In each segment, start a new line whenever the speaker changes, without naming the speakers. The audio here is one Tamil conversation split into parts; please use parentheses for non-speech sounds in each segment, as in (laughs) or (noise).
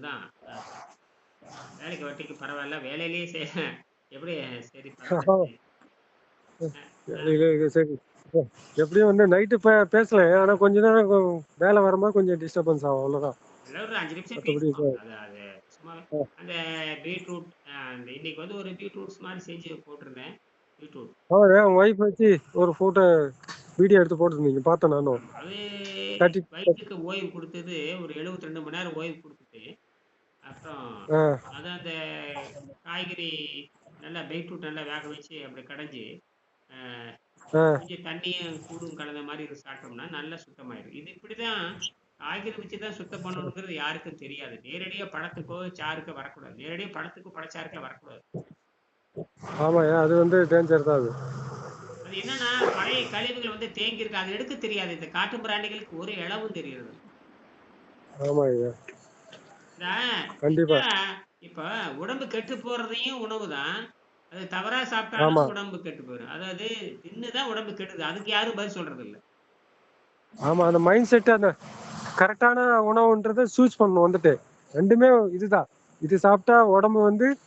அதுதான் அஹ், வேலைக்கு வட்டிக்கு பரவாயில்ல வேலையிலேயே சே எப்படி சரி (laughs)
எப்படியும் வந்து நைட்டு பேசலாம் ஆனா கொஞ்ச நேரம் வேலை வரும்போது கொஞ்சம் டிஸ்டர்பன்ஸ் ஆகும். அவ்வளவுதான்.
ஒரு அஞ்சு நிமிஷம் அந்த பீட்ரூட் இன்னைக்கு வந்து ஒரு பீட்ரூட்ஸ் மாதிரி செஞ்சு போட்டிருந்தேன். பீட்ரூட்
என் ஒய்ஃப் வச்சு ஒரு போட்டோ வீடியோ எடுத்து போட்டிருந்தீங்க. பார்த்தேன் நானும்.
வயிற்றுக்கு ஓய்வு கொடுத்தது ஒரு 72 ரெண்டு மணி நேரம் ஓய்வு கொடுத்துட்டு அப்புறம் அதான் அந்த காய்கறி நல்லா பீட்ரூட் நல்லா வேக வச்சு அப்படி கடைஞ்சி கொஞ்சம் தண்ணியும் கூடும் கலந்த மாதிரி இது சாப்பிட்டோம்னா நல்லா சுத்தமாயிடும் இது இப்படிதான் காய்கறி வச்சு தான் சுத்தம் பண்ணணுங்கிறது யாருக்கும் தெரியாது. நேரடியா பழத்துக்கோ சாருக்கோ வரக்கூடாது. நேரடியா பழத்துக்கோ பழச்சாருக்கோ வரக்கூடாது.
ஆமாய்யா அது வந்து டேஞ்சர் தான் அது.
அது என்னன்னா பழைய கழிவுகள் வந்து தேங்கி இருக்கு அதை எடுக்க தெரியாது. இந்த காட்டு பிராண்டிகளுக்கு ஒரு இளவும் தெரியுது
ஆமா ஐயா. கண்டிப்பா.
இப்ப உடம்பு கெட்டு போறதையும் உணவு தான். அது தவறா. சாப்பிட்டாலும் உடம்பு கெட்டு போயிடும் அதாவது தின்னுதான் உடம்பு கெடுது. அதுக்கு யாரும் பதில் சொல்றது இல்ல
ஆமா அந்த மைண்ட் செட் அந்த கரெக்டான உணவுன்றதை சூஸ் பண்ணணும் வந்துட்டு. ரெண்டுமே இதுதான். இது சாப்பிட்டா உடம்பு வந்து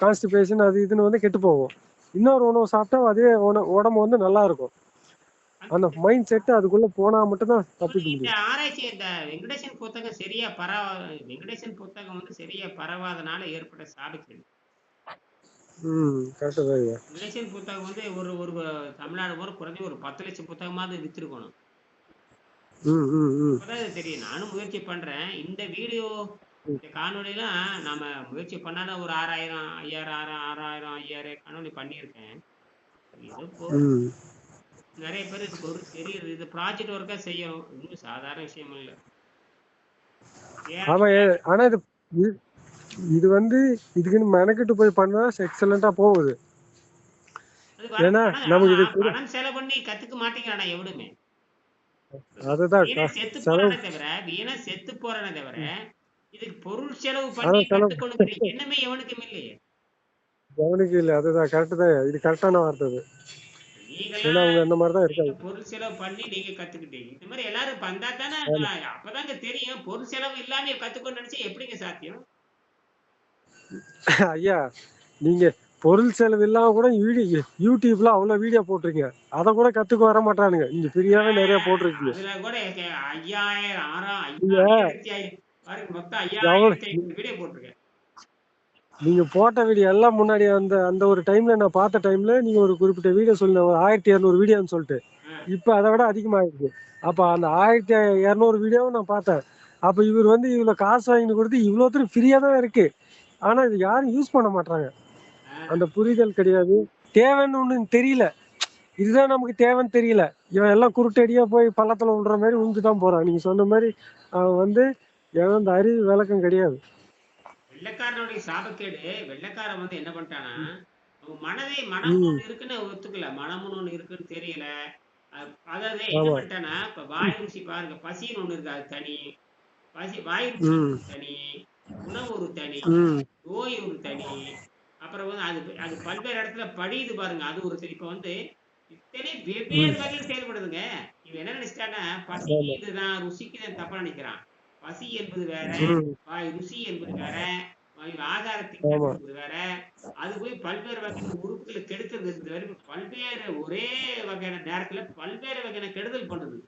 கான்ஸ்டிபேஷன் அது இதுன்னு வந்து கெட்டு போகும். இன்னொரு உணவு சாப்பிட்டா அதே உண- உடம்பு வந்து நல்லா இருக்கும். அந்த மைண்ட் செட் அதுக்குள்ள போனா மட்டும்தான் தப்பிக்க
இந்த
முடியும்.
ஆராய்ச்சி இந்த வெங்கடேசன் புத்தகம் சரியா பரவ வெங்கடேசன் புத்தகம் வந்து சரியா பரவாதனால ஏற்பட்ட
தான் ஐயா.
வெங்கடேசன் புத்தகம் வந்து ஒரு ஒரு தமிழ்நாடு போற குறைஞ்ச ஒரு பத்து லட்சம் புத்தகமாவது வித்திருக்கணும்.
ம் ம் ம்.
அப்பதான் இது தெரியும். நானும் முயற்சி பண்றேன். இந்த வீடியோ இந்த காணொலிலாம் நாம முயற்சி பண்ணாத ஒரு ஆறாயிரம் ஐயாயிரம் ஆறாயிரம் ஐயாயிரம் காணொலி பண்ணியிருக்கேன். நிறைய பேர் இதுக்கு ஒரு தெரியுது. இது ப்ராஜெக்ட் ஒர்க்கா செய்யணும் இன்னும் சாதாரண விஷயம் இல்லை.
ஆமா ஆனா இது இது- வந்து இதுக்குன்னு மெனக்கிட்டு போய் பண்ணா எக்ஸலண்டா போகுது. ஏன்னா நமக்கு இது
பணம் செலவு பண்ணி கத்துக்க மாட்டேங்கிறானா எவனுமே
அதுதான்
செத்து போறானே தவிர வீணா செத்து போறானே தவிர இதுக்கு பொருள் செலவு பண்ணி
செலவு.
கத்துக்கணுங்கிற எண்ணமே எவனுக்கும் இல்லையே.
கவனிக்க இல்லை. அதுதான் கரெக்டு தான். இது கரெக்டான வார்த்தை ஏன்னா அவங்க அந்த மாதிரி தான் இருக்காங்க.
பொருள் செலவு பண்ணி நீங்க கத்துக்கிட்டீங்க. இந்த மாதிரி எல்லாரும் வந்தா தானே. அப்பதாங்க தெரியும். பொருள் செலவு இல்லாம கத்துக்கணும்னு நினைச்சா எப்படிங்க சாத்தியம்? (laughs)
ஐயா நீங்க பொருள் செலவு இல்லாம கூட வீடியோ யூடியூப்ல அவ்வளவு வீடியோ போட்டிருக்கீங்க. அதை கூட கத்துக்க வர மாட்டானுங்க. நீங்க ஃப்ரீயாவே நிறைய போட்டிருக்கீங்க.
கூட ஐயாயிரம் பாருங்க மொத்தம் வீடியோ போட்டிருக்கேன்.
நீங்க போட்ட வீடியோ எல்லாம் முன்னாடி அந்த அந்த ஒரு டைம்ல நான் பார்த்த டைம்ல நீங்க ஒரு குறிப்பிட்ட வீடியோ சொல்லுங்க ஒரு ஆயிரத்தி இரநூறு வீடியோன்னு சொல்லிட்டு. இப்ப அதை விட அதிகமாயிருக்கு. அப்ப அந்த ஆயிரத்தி இரநூறு வீடியோவும் நான் பார்த்தேன். அப்ப இவர் வந்து இவ்வளவு காசு வாங்கி கொடுத்து இவ்வளோத்தரும் ஃப்ரீயா தான் இருக்கு. ஆனா இது யாரும் யூஸ் பண்ண மாட்டாங்க அந்த புரிதல் கிடையாது. தேவைன்னு ஒண்ணு தெரியல. இதுதான் நமக்கு தேவைன்னு தெரியல. இவன் எல்லாம் குருட்டடியா போய் பள்ளத்துல விடுற மாதிரி உழுந்து தான் போறான். நீங்க சொன்ன மாதிரி அவன் வந்து எவன் அந்த அறிவு விளக்கம் கிடையாது.
வெள்ளைக்காரனுடைய சாபக்கேடு. வெள்ளைக்காரன் வந்து என்ன பண்ணிட்டானா மனதை மனம் இருக்குன்னு ஒத்துக்கல. மனம்னு ஒண்ணு இருக்குன்னு தெரியல. அதாவது என்ன பண்ணிட்டானா இப்ப வாய் ருசி பாருங்க. பசின்னு ஒண்ணு இருக்கு அது தனி. பசி வாய் தனி. உணவு ஒரு தனி. நோய் ஒரு தனி. அப்புறம் வந்து அது அது பல்வேறு இடத்துல படியுது பாருங்க. அது ஒரு இப்ப வந்து இத்தனை வெவ்வேறு வகையில் செயல்படுதுங்க. இவன் என்ன நினைச்சிட்டான்னா பசி
ஆமா.
இதுதான் ருசிக்கு தான் தப்பா நினைக்கிறான். பசி என்பது வேற வாய் ருசி என்பது வேற வாய் ஆகாரத்தின்
ஆமா.
என்பது வேற. அது போய் பல்வேறு வகையான உறுப்புகளை கெடுக்கிறது இருக்குது வேற. பல்வேறு ஒரே வகையான நேரத்துல பல்வேறு வகையான கெடுதல் பண்ணுது.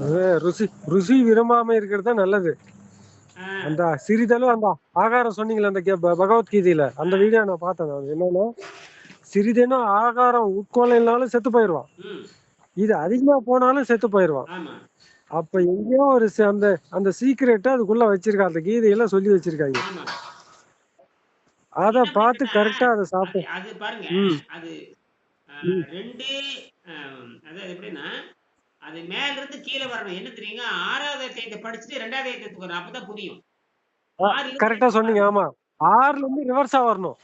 அது ருசி ருசி விரும்பாம இருக்கிறது தான் நல்லது. அந்த சிறிதளவு அந்த ஆகாரம் சொன்னீங்களே அந்த பகவத்கீதையில அந்த வீடியோ நான் பார்த்தேன் நான். என்னன்னா சிறிதேனும் ஆகாரம் உட்கொள்ளனாலும் செத்து போயிடுவான்.
ம்.
இது அதிகமா போனாலும் செத்து போயிடுவான்.
ஆமா.
அப்ப எங்கேயோ ஒரு அந்த அந்த சீக்கிரட்டை அதுக்குள்ள வச்சிருக்காங்க அந்த கீதையில சொல்லி வச்சிருக்காங்க. அத பார்த்து கரெக்டா அதை சாப்பிட்டு
அது பாருங்க அது ரெண்டு அதாவது எப்படின்னா அது மேல இருந்து கீழே வரணும். என்ன தெரியுங்க ஆறாவது அத்தியாயத்தை படிச்சுட்டு ரெண்டாவது அத்தியாயத்துக்கு வரணும் அப்பதான் புரியும்.
கரெக்டா சொன்னீங்க. ஆமா. ஆறுல இருந்து ரிவர்ஸா வரணும்.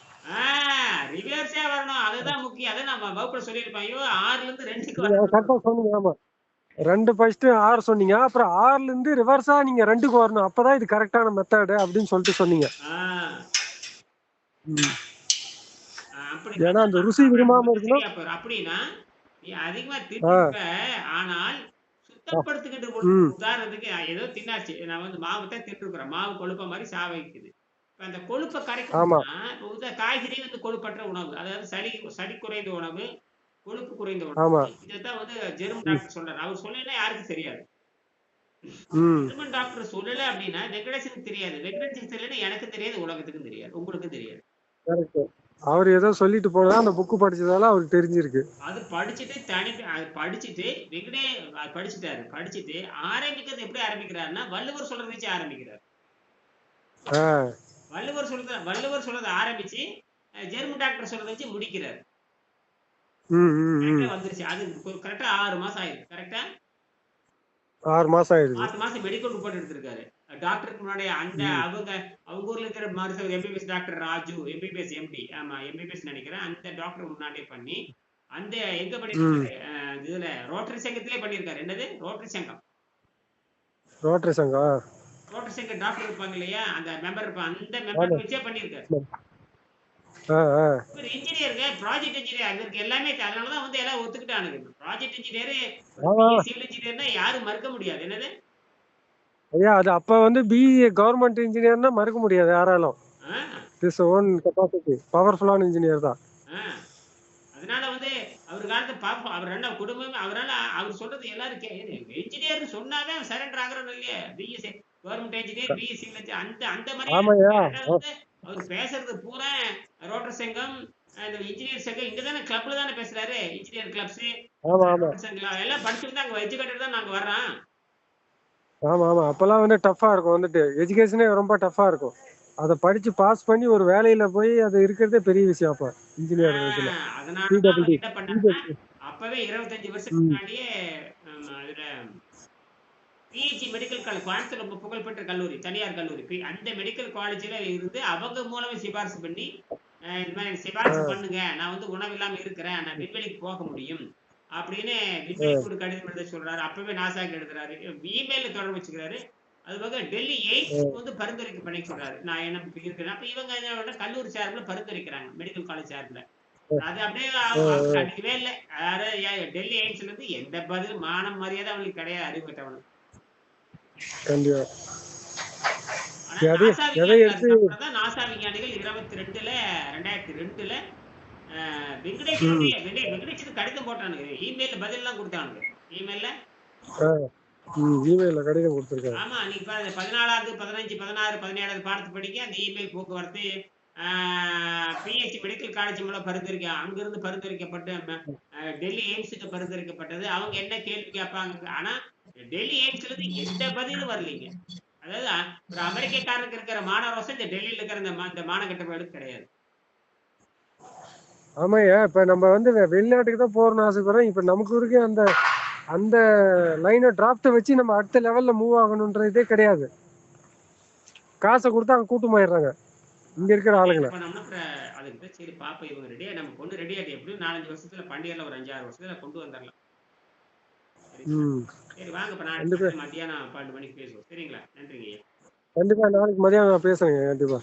ரிவர்ஸே வரணும். அதுதான் முக்கியம். அதை நம்ம வகுப்புல சொல்லியிருப்போம். ஐயோ ஆறுல இருந்து ரெண்டுக்கு
கரெக்டா சொன்னீங்க. ஆமா. ரெண்டு ஃபர்ஸ்ட் ஆறு சொன்னீங்க. அப்புறம் ஆறுல இருந்து ரிவர்ஸா நீங்க ரெண்டுக்கு வரணும். அப்பதான் இது கரெக்டான மெத்தடு அப்படின்னு சொல்லிட்டு சொன்னீங்க. ஏன்னா அந்த ருசி விரும்பாம இருக்கணும்
அப்படின்னா நீ அதிகமா
ஆ
திட்டிருப்ப ஆனால் சுத்தப்படுத்திக்கிட்டு உதாரணத்துக்கு ஏதோ தின்னாச்சு. நான் வந்து மாவு தான் தின்றுக்கிறேன் மாவு கொழுப்ப மாதிரி சா வைக்குது. இப்ப அந்த கொழுப்பை. கரைக்கணும்னா காய்கறி வந்து கொழுப்பற்ற உணவு. அதாவது சளி சளி குறைந்த உணவு கொழுப்பு குறைந்த. உணவு. இதைத்தான் வந்து ஜெர்மன் டாக்டர் சொல்றாரு. அவர் சொல்லலைன்னா யாருக்கும் தெரியாது. ஜெர்மன் டாக்டர் சொல்லல அப்படின்னா வெங்கடேசனுக்கு தெரியாது. வெங்கடேசனுக்கு தெரியலன்னா எனக்கு தெரியாது உலகத்துக்கும் தெரியாது உங்களுக்கும் தெரியாது.
அவர் ஏதோ சொல்லிட்டு போனதா அந்த புக்கு படிச்சதால அவருக்கு தெரிஞ்சிருக்கு.
அது படிச்சுட்டு தனி அது படிச்சுட்டு வெங்கடே படிச்சுட்டாரு. படிச்சுட்டு ஆரம்பிக்கிறது எப்படி ஆரம்பிக்கிறாருன்னா வள்ளுவர் சொல்றத வச்சு ஆரம்பிக்கிறார். வள்ளுவர் சொல்றத வள்ளுவர் சொல்றத ஆரம்பிச்சு ஜெர்மன் டாக்டர் சொல்றத வச்சு முடிக்கிறார். வந்துருச்சு. அது கரெக்டா ஆறு மாசம் ஆயிருக்கு கரெக்டா
ஆறு மாசம் ஆயிடுது.
ஆறு மாசம் மெடிக்கல் ரிப்போர்ட் எடுத்திருக்காரு. டாக்டருக்கு முன்னாடி அந்த அவங்க அவங்க ஊர்ல இருக்கிற மருத்துவர் MBBS doctor Raju MBBS MD ஆமா எம்பிபிஎஸ் நினைக்கிறேன். அந்த டாக்டர் முன்னாடியே பண்ணி அந்த எங்க பண்ணிருக்காரு இதுல ரோட்டரி சங்கத்திலே பண்ணிருக்காரு என்னது? ரோட்டரி சங்கம்.
ரோட்டரி சங்கம்
ரோட்டரி சங்கம் டாக்டர் இருப்பாங்க இல்லையா? அந்த மெம்பர் இருப்பாங்க அந்த மெம்பர் வச்சே பண்ணிருக்காரு இன்ஜினியருங்க ப்ராஜெக்ட் இன்ஜினியர் அங்க இருக்க எல்லாமே அதனாலதான் வந்து எல்லாம் ஒத்துக்கிட்டானுங்க. ப்ராஜெக்ட் இன்ஜினியர் சிவில் இன்ஜினியர்னா யாரும் மறுக்க முடியாது. என்னது?
ஐயா அது அப்ப வந்து பிஇ கவர்மெண்ட் இன்ஜினியர்னா மறுக்க முடியாது யாராலும். திஸ் ஓன் கெப்பாசிட்டி பவர்ஃபுல்லான இன்ஜினியர் தான்.
அதனால வந்து அவர் காலத்தை பார்ப்போம் அவர் என்ன குடும்பமே அவரால அவர் சொல்றது எல்லாரும் இன்ஜினியர் சொன்னாவே சரண்டர் ஆகுறோம் இல்லையா? பிஎஸ்சி கவர்மெண்ட் இன்ஜினியர் பிஎஸ்சி அந்த மாதிரி அவர் பேசுறது பூரா ரோட்டர் சங்கம் இந்த இன்ஜினியர் சங்கம் இங்க தானே கிளப்ல தானே பேசுறாரு இன்ஜினியர் கிளப்ஸ் சங்கம் எல்லாம் படிச்சுட்டு தான் அங்க எஜுகேட்டட் தான் நாங்க வர்றோம்.
ஆமா ஆமா. அப்பெல்லாம் வந்து டஃப்பா இருக்கும் வந்துட்டு. எஜுகேஷனே ரொம்ப டஃப்பா இருக்கும். அதை படிச்சு பாஸ் பண்ணி ஒரு வேலையில போய் அது இருக்கிறதே பெரிய விஷயம் அப்ப இன்ஜினியர்
அதனால அப்பவே இருபத்தஞ்சு வருஷத்துக்கு முன்னாடியே பிஹெச்சி மெடிக்கல் காலேஜ் கோயம்புத்தூர் ரொம்ப புகழ்பெற்ற கல்லூரி தனியார் கல்லூரி. அந்த மெடிக்கல் காலேஜ்ல இருந்து அவங்க மூலமா சிபாரிசு பண்ணி இந்த மாதிரி சிபாரிசு பண்ணுங்க. நான் வந்து உணவு இல்லாம இருக்கிறேன். நான் விண்வெளிக்கு போக முடியும். அப்படின்னு விண்வெளிக்கு ஒரு கடிதம் எழுத சொல்றாரு. அப்பவே நாசாக்கு எழுதுறாரு. இமெயில தொடர்பு வச்சுக்கிறாரு. அது போக டெல்லி எய்ம்ஸ் வந்து பரிந்துரைக்க பண்ணி சொல்றாரு. நான் என்ன இருக்கிறேன் அப்ப இவங்க என்ன கல்லூரி சார்பில் பரிந்துரைக்கிறாங்க மெடிக்கல் காலேஜ் சார்பில். அது அப்படியே கண்டுக்கவே இல்லை. அதாவது டெல்லி எய்ம்ஸ்ல இருந்து எந்த பதில் மானம் மரியாதை அவங்களுக்கு கிடையாது அறிவுட்டவனுக்கு
கண்டிப்பா. எதை- எடுத்து-
நாசா விஞ்ஞானிகள் இருபத்தி ரெண்டுல ரெண்டாயிரத்தி ரெண்டுல அஹ், வெங்கடேஷனுடைய வெங்கடே- வெங்கடேஷனுக்கு கடிதம் போட்டானுங்க. இமெயில்ல பதில் எல்லாம் கொடுத்தானுங்க இமெயில்ல
ம் இமெயில கடிதம் கொடுத்துருக்காரு
ஆமா பாருங்க பதினாலாவது பதினஞ்சு பதினாறு பதினேழாவது பாடத்து படிக்க அந்த இமெயில் போக்குவரத்து பிஹெச்சி மெடிக்கல் காலேஜ் மூலம் பரிந்துரைக்க அங்கிருந்து பரிந்துரைக்கப்பட்டு டெல்லி எய்ம்ஸுக்கு பரிந்துரைக்கப்பட்டது. அவங்க என்ன கேள்வி கேட்பாங்க? ஆனா டெல்லி எய்ம்ஸ்ல எந்த பதிலும் வரலைங்க. அதாவது ஒரு அமெரிக்கக்காரனுக்கு இருக்கிற மாணவரசம் இந்த டெல்லியில இருக்கிற இந்த மா- இந்த மாநகட்டங்களுக்கு கிடையாது.
ஆமாய்யா இப்ப நம்ம வந்து வெளிநாட்டுக்கு தான் போறோம்னு ஆசைப்படுறோம். இப்ப நமக்கு இருக்க அந்த அந்த லைனை டிராப்ட வச்சு நம்ம அடுத்த லெவல்ல மூவ் ஆகணுன்ற இதே கிடையாது. காசை கொடுத்து அங்க கூட்டு போயிடுறாங்க. இங்க இருக்கிற ஆளுங்களை.
அதுக்கு சரி பாப்பா இவங்க ரெடியா நம்ம பொண்ணு ரெடி ஆகிட்டு எப்படியும் நாலஞ்சு வருஷத்துல பண்டிகைல ஒரு அஞ்சாறு வருஷத்துல கொண்டு வந்துடலாம். சரி வாங்க இப்ப நான்
கண்டிப்பா.
மத்தியானம் பன்னெண்டு மணிக்கு பேசுவோம். சரிங்களா? நன்றிங்க
கண்டிப்பா நாளைக்கு மதியானம் நான் பேசுறேங்க கண்டிப்பா.